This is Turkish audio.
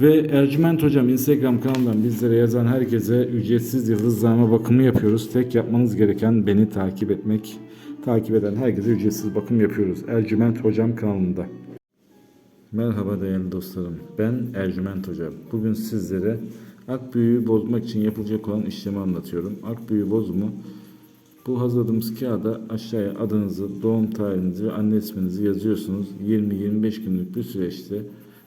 Ve Ercüment Hocam Instagram kanalından bizlere yazan herkese ücretsiz yıldızlama bakımı yapıyoruz. Tek yapmanız gereken beni takip etmek. Takip eden herkese ücretsiz bakım yapıyoruz. Ercüment Hocam kanalında. Merhaba değerli dostlarım. Ben Ercüment Hoca. Bugün sizlere ak büyüğü bozmak için yapılacak olan işlemi anlatıyorum. Ak büyüğü bozumu bu hazırladığımız kağıda aşağıya adınızı, doğum tarihinizi ve anne isminizi yazıyorsunuz. 20-25 günlük bir süreçte